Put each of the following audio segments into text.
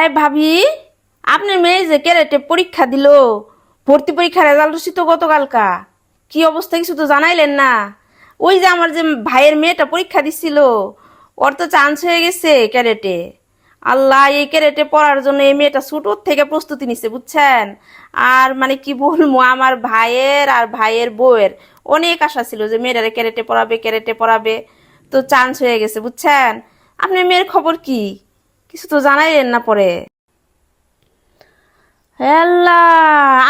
এই ভাবি, আপনার মেয়ে যে ক্যারেটে পরীক্ষা দিল, ভর্তি পরীক্ষার রেজাল্ট রসি তো গতকালকা। কি অবস্থা কিছু তো জানাইলেন না। ওই যে আমার যে ভাইয়ের মেয়েটা পরীক্ষা দিছিল, ওর তো চান্স হয়ে গেছে ক্যারেটে। আল্লাহ, এই ক্যারেটে পড়ার জন্য এই মেয়েটা ছোটোর থেকে প্রস্তুতি নিছে, বুঝছেন? আর মানে কি বলব, আমার ভাইয়ের আর ভাইয়ের বউয়ের অনেক আশা ছিল যে মেয়েরা ক্যারেটে পড়াবে ক্যারেটে পড়াবে। তো চান্স হয়ে গেছে, বুঝছেন? আপনার মেয়ের খবর কি? কিছু তো জানাইলেন না পরে।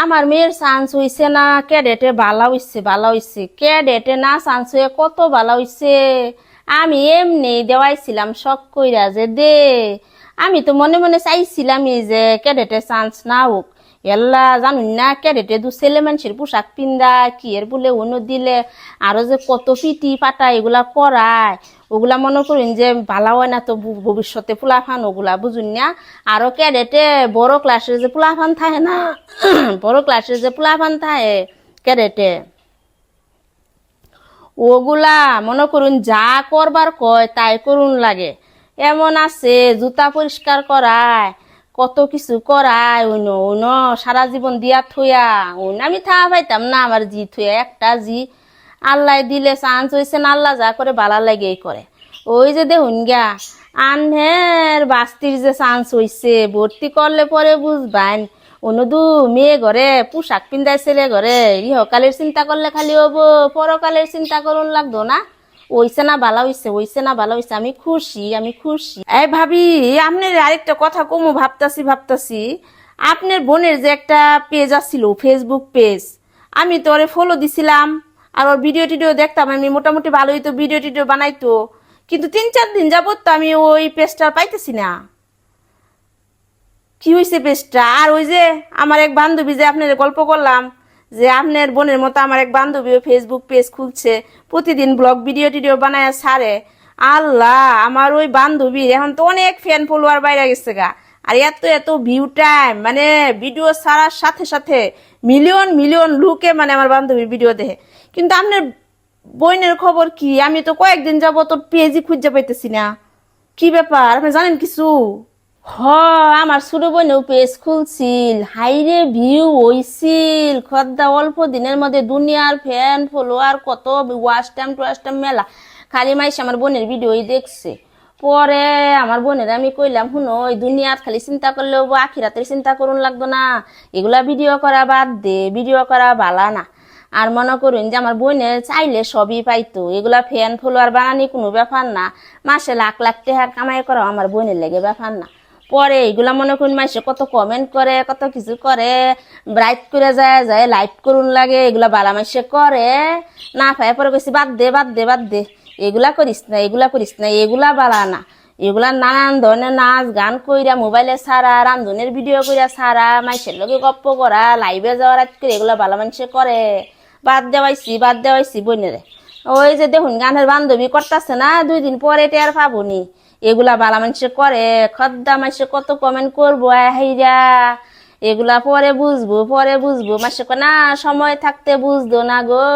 আমার মেয়ের চান্স হইছে না, ক্যাডেটে বালা হইছে বালা হইছে। ক্যাডেটে না চান্স হয়ে কত বালা হইছে? আমি এমনি দেওয়াইছিলাম, শখ কইরা যে দে। আমি তো মনে মনে চাইছিলাম যে ক্যাডেটে চান্স না হোক। এল্লা জানুন না ক্যাডেটে দু ছেলে মানুষের পোশাক পিন্দা, কি এর বলে অন্য দিলে? আরও যে কত পিটি পাটা এগুলা করায় ওগুলা মনে করেন যে ভালো হয় না তো ভবিষ্যতে ফুলাফান ওগুলা, বুঝুন না? আরও ক্যাডেটে বড় ক্লাসের যে ফুলাফান থাকে না? বড় ক্লাসের যে ফুলাফান থাকে ক্যাডেটে ওগুলা মনে করুন যা করবার কয় তাই করুন লাগে। এমন আছে, জুতা পরিষ্কার করায়। কত কিছু করায় অন্য অন্য সারা জীবন দিয়া থইয়া অন্য আমি থা পাইতাম না আমার জি থইয়া, একটা জি। আল্লাহ দিলে চান্স হয়েছে না, আল্লাহ যা করে বালা লাগেই করে। ওই যে দেখুন গা আনহের বাস্তির যে চান্স হইছে, ভর্তি করলে পরে বুঝবান অনুদু মেয়ে ঘরে পোশাক পিন্ধাই ছেলে ঘরে, ইহকালের চিন্তা করলে খালি হব, পরকালের চিন্তা করুন লাগতো না। ওইছে না ভালো হইছে ওইছে না ভালো হইছে, আমি খুশি আমি খুশি। এই ভাবি, আপনার আরেকটা কথা কমু, ভাবতাছি ভাবতাছি। আপনার বোনের যে একটা পেজ আসছিল ফেসবুক পেজ আমি তো ওরে ফলো দিছিলাম, আর ওর ভিডিও টিডিও দেখতাম, আমি মোটামুটি ভালোই তো ভিডিও টিডিও বানাইতো। কিন্তু তিন চার দিন যাবত তো আমি ওই পেজটা পাইতেছি না। কি হয়েছে পেজটা আর ওই যে আমার এক বান্ধবী যে আপনার গল্প করলাম যে আপনার বোনের মতো আমার এক বান্ধবীও ফেসবুক পেজ খুলছে, প্রতিদিন ব্লগ ভিডিও টিডিও বানায় সারে আল্লাহ, আমার ওই বান্ধবীর এখন তো অনেক ফ্যান ফলোয়ার বাইরে গেছে গা। আর এত এত ভিউ টাইম মানে ভিডিও ছাড়ার সাথে সাথে মিলিয়ন মিলিয়ন লুকে মানে আমার বান্ধবীর ভিডিও দেখে। কিন্তু আপনার বইনের খবর কি? আমি তো কয়েকদিন যাব তোর পেজই খুঁজে পাইতেছি না। কি ব্যাপার? আপনি জানেন কিছু? হ, আমার ছোট বোনেও পেজ খুলছিল। হাইরে ভিউ হইছিল। খদ্দা অল্প দিনের মধ্যে দুনিয়ার ফ্যান ফলোয়ার কত ওয়াশ টাইম টুয়াশ টাইম মেলা। খালি মাইসে আমার বোনের ভিডিওই দেখছে। পরে আমার বোনের আমি কইলাম শুনো ওই দুনিয়ার খালি চিন্তা করলেও বা আখিরাতের চিন্তা করুন লাগতো না। এগুলা ভিডিও করা বাদ দে ভিডিও করা ভালা না। আর মনে করুন যে আমার বোনের চাইলে সবই পাইতো। এগুলা ফ্যান ফলোয়ার বানানি কোনো ব্যাপার না। মাসে লাখ লাখ টাকা কামাই করা আমার বোনের লেগে ব্যাপার না। পরে এগুলা মনে করুন মাসে কত কমেন্ট করে, কত কিছু করে ব্রাইট করে যায় যায় লাইট করুন লাগে, এগুলা বালা মাসে করে। না পায় পরে কইছি, বাদ দে বাদ দে বাদ দে। এগুলা করিস না, এগুলা করিস না, এগুলা বালা না। এগুলা নানান ধরনের নাচ, গান কইরা, মোবাইলে সারা রান্ধনের ভিডিও কইরা ছাড়া, মাইসের লগে গপ্প করা লাইভে যাওয়ার রাত করে এগুলা ভালো মানুষে করে। বাদ দেওয়াইছি বাদ দেওয়াইছি বইনেরে ওই যে দেখুন, গানের বান্ধবী করতেছে না, দুই দিন পরে টের পাবনি এগুলা বালা মানুষে করে, খদ্দা মানুষে কত কমেন্ট করব হাইরা এগুলা পরে বুঝব পরে বুঝব। মাসে না, সময় থাকতে বুঝতো না গো।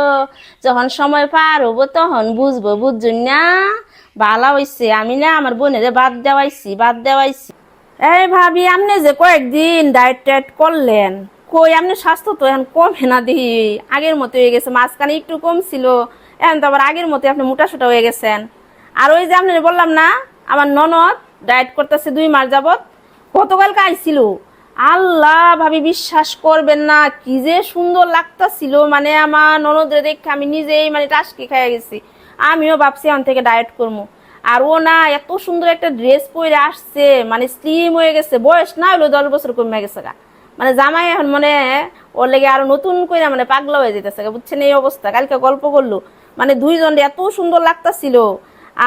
যখন সময় পার হব তখন বুঝব বুঝছুন না। ভালো হইছে, আমি না আমার বোনেরে বাদ দেওয়াইছি বাদ দেওয়াইছি। এই ভাবি, আপনি যে কয়েকদিন ডায়েট টায়েট করলেন, কই আপনি স্বাস্থ্য তো এখন কমে না দেখি আগের মতো হয়ে গেছে, মাঝখানে একটু কম ছিল, এখন তো আবার আগের মতো আপনি মোটা সোটা হয়ে গেছেন। আর ওই যে আপনি বললাম না আমার ননদ ডায়েট করতেছে দুই মাস যাবত গতকালকে আইছিল। আল্লাহ ভাবি, বিশ্বাস করবেন না, কি যে সুন্দর লাগতাছিল। মানে আমার ননদের দেখে আমি নিজেই মানে টাসকি খেয়ে গেছি। আমিও ভাবছি এখন থেকে ডায়েট করব আর ও না, এত সুন্দর একটা ড্রেস পরে আসছে। মানে স্লিম হয়ে গেছে। বয়স না হলো দশ বছর কমে গেছে গা। মানে জামাই এখন মানে ওর লেগে আরও নতুন করে মানে পাগলা হয়ে যেতেছে বুঝছেন এই অবস্থা। কালকে গল্প করল। মানে দুইজন এত সুন্দর লাগতাছিল।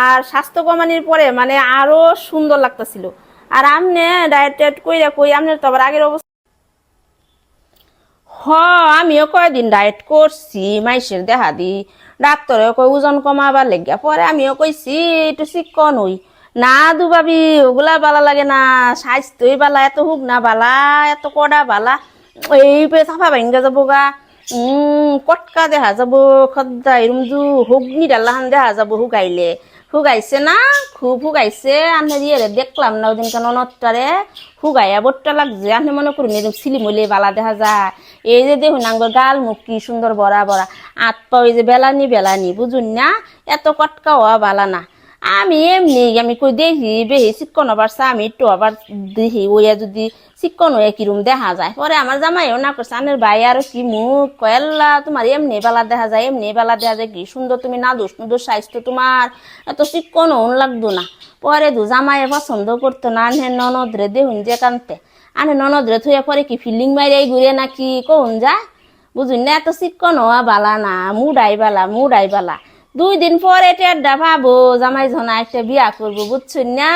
আর স্বাস্থ্য কমানির পরে মানে আরও সুন্দর লাগতাছিল। আর আমনে ডায়েট টায়েট কইরা কই, আমনের তো আবার আগের অবস্থা। হ, আমিও কয়দিন ডায়েট করছি, মাইসের দেহা দি। ডাক্তারে কই ওজন কমাবার লেগিয়া, পরে আমিও কইছি, একটু চিকন হই। না দুবাবি ওগুলা বালা লাগে না, স্বাস্থ্যই বালা, এত হুক না বালা, এত কড়া বালা। এই পে চাফা ভাঙ্গা যাব গা, উম, কটকা দেখা যাব খদ্দা এরম জু হুগনি ডাল্লাহান দেখা যাব হুগাইলে। হুগাইছে না? খুব হুগাইছে আমি ইয়ে দেখলাম না, ওদিনকে ননদটারে হুগাইয়া বট্টা লাগছে। আপনি মনে করুন এরকম সিলিমলে বালা দেখা যায়। এই যে দেখুন আঙ্গুর গাল মুখ কি সুন্দর বড়া বড়া। আত পা ওই যে বেলানি বেলানি, বুঝুন না? এত কটকা হওয়া বালা না। আমি এমনি, আমি কই দেখি বেহি চিকন চা আমি একটু আবার দেখি, ওইয়া যদি চিকন হয়ে কিরম দেখা যায়। পরে আমার জামাইও না করছে, আনের ভাই আর কি মুখ কয়েল্লা তোমার এমনি বেলা দেখা যায়, এমনি বেলা দেখা যায় কি সুন্দর তুমি না দোষ নুদোষ স্বাস্থ্য তোমার, এত চিকন হন লাগতো না। পরে দু জামাইয়ে পছন্দ করতো না, আনে ননদরে দেখুন যে কানতে। আনে ননদরে থুয়ে পরে কি ফিল্ডিং মাইরাই ঘুরে নাকি, কোন যায়? বুঝুন না, এত চিকন হওয়া বালা না, মুডাই বালা মুডাই বালা। দুই দিন পরে টেড্ডা ভাবো জামাই জনা একটা বিয়া করব বুঝছেন না?